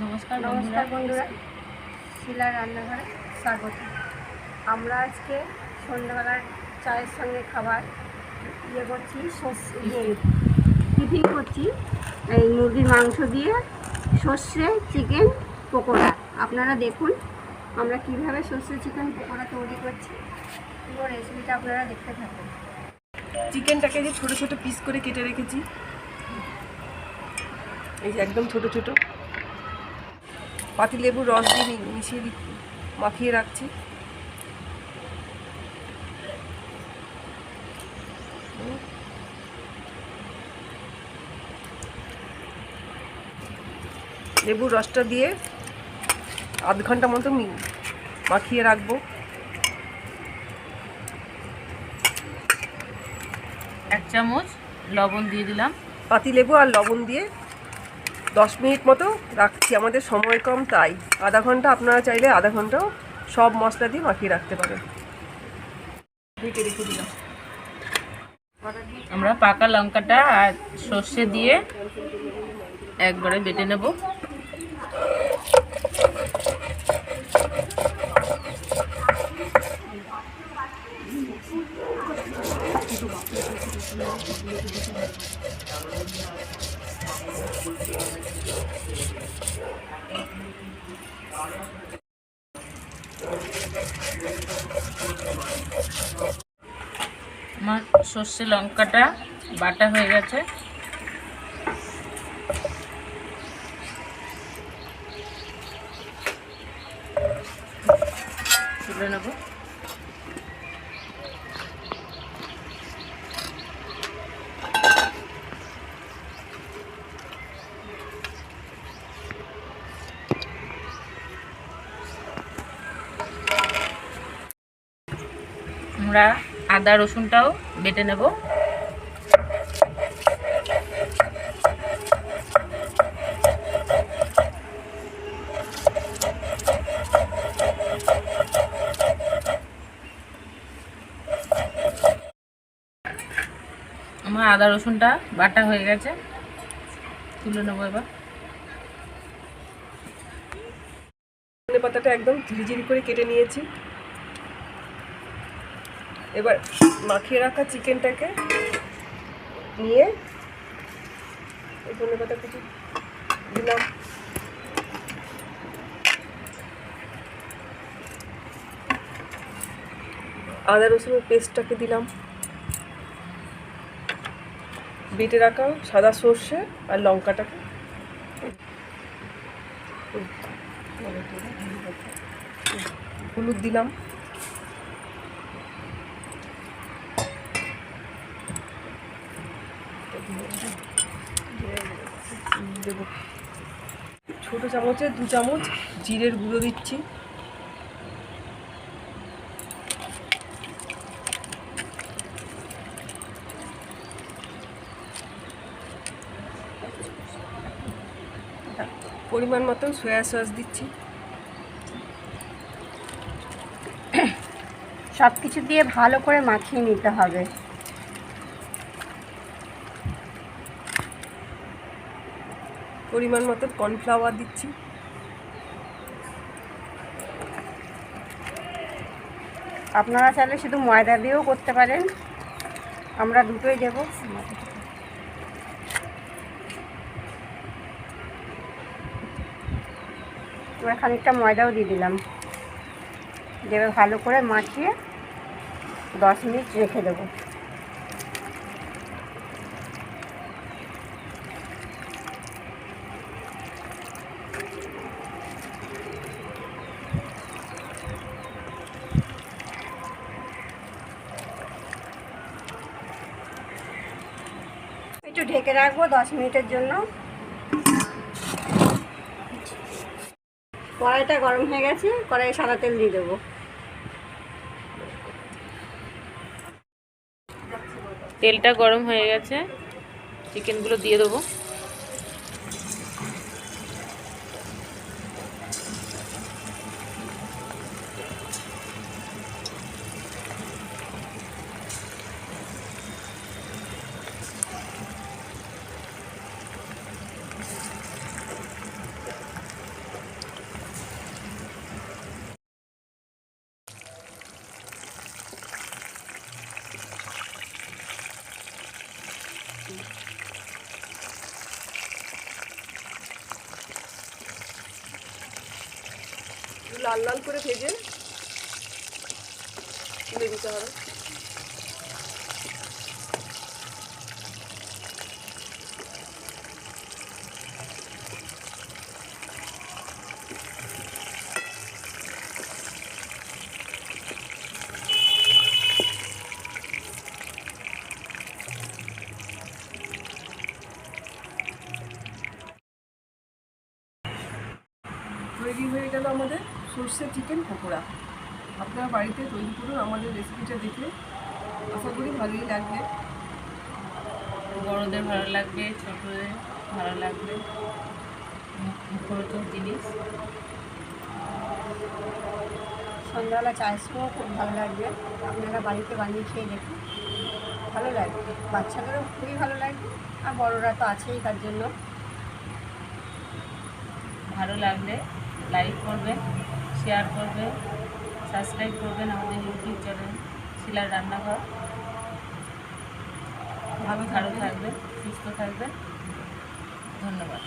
নমস্কার নমস্কার বন্ধুরা। শিলার রান্নাঘরে স্বাগত। আমরা আজকে সন্ধ্যাবেলার চায়ের সঙ্গে খাবার ইয়ে করছি সর্ষে ইয়ে টিফিন করছি। এই মুরগির মাংস দিয়ে সর্ষে চিকেন পকোড়া। আপনারা দেখুন আমরা কীভাবে সর্ষে চিকেন পকোড়া তৈরি করছি। পুরো রেসিপিটা আপনারা দেখতে থাকুন। চিকেনটাকে যে ছোট ছোট পিস করে কেটে রেখেছি। এই যে একদম ছোট ছোট। পাতি লেবুর রস দিয়ে মিশিয়ে মাখিয়ে রাখছি। লেবুর রসটা দিয়ে আধ ঘণ্টা মতো মাখিয়ে রাখব। এক চামচ লবণ দিয়ে দিলাম। পাতি লেবু আর লবণ দিয়ে দশ মিনিট মতো রাখছি, আমাদের সময় কম তাই। আধা ঘণ্টা আপনারা চাইলে আধা ঘন্টাও সব মশলা দিয়ে মাখিয়ে রাখতে পারেন। আমরা পাকা লঙ্কাটা আর সর্ষে দিয়ে একবারে বেটে নেব। আমার সর্ষে লঙ্কাটা বাটা হয়ে গেছে। তুলে নেব। আমরা আদা রসুনটাও বেটে নেব। আমার আদা রসুনটা বাটা হয়ে গেছে। তুলে নেব এবার। পাতাটা একদম ঝিরিঝিরি করে কেটে নিয়েছি। এবার মাখিয়ে রাখা চিকেনটাকে নিয়ে এই পাতা কুচি দিলাম। আদা রসুনের পেস্টটাকে দিলাম। বেটে রাখা সাদা সর্ষে আর লঙ্কাটাকে। হলুদ দিলাম দেবো ছোটো চামচে দু চামচ জিরের গুঁড়ো দিচ্ছি। পরিমাণ মতন সয়া সস দিচ্ছি। সব কিছু দিয়ে ভালো করে মাখিয়ে নিতে হবে। পরিমাণ মতো কর্নফ্লাওয়ার দিচ্ছি। আপনারা চাইলে শুধু ময়দা দিয়েও করতে পারেন। আমরা দুটোই দেব। খানিকটা ময়দাও দিয়ে দিলাম। দেবে ভালো করে মাখিয়ে দশ মিনিট রেখে দেবো। ঢেকে রাখব দশ মিনিটের জন্য। কড়াইটা গরম হয়ে গেছে কড়াই সাদা তেল দিয়ে দেবো। তেলটা গরম হয়ে গেছে, চিকেনগুলো দিয়ে দেবো। লাল লাল করে ভেজে তুলে দিতে হবে। হয়ে গেল আমাদের। সর্ষে চিকেন পকোড়া। আপনারা বাড়িতে তৈরি করুন আমাদের রেসিপিটা দেখে। আশা করি ভালোই লাগবে। বড়দের ভালো লাগবে ছোটদের ভালো লাগবে। মুখ- মুখরোচক জিনিস। সন্ধ্যাবেলা চায়ের সঙ্গেও খুব ভালো লাগবে। আপনারা বাড়িতে বানিয়ে খেয়ে দেখুন। ভালো লাগবে। বাচ্চাদেরও খুবই ভালো লাগবে আর বড়রা তো আছেই তার জন্য। ভালো লাগলে লাইক করবেন। শেয়ার করবে সাবস্ক্রাইব করবেন আমাদের ইউটিউব চ্যানেল শিলার রান্নাঘর। ভালো ভালো থাকবে থাকবেন, সুস্থ থাকবেন। ধন্যবাদ।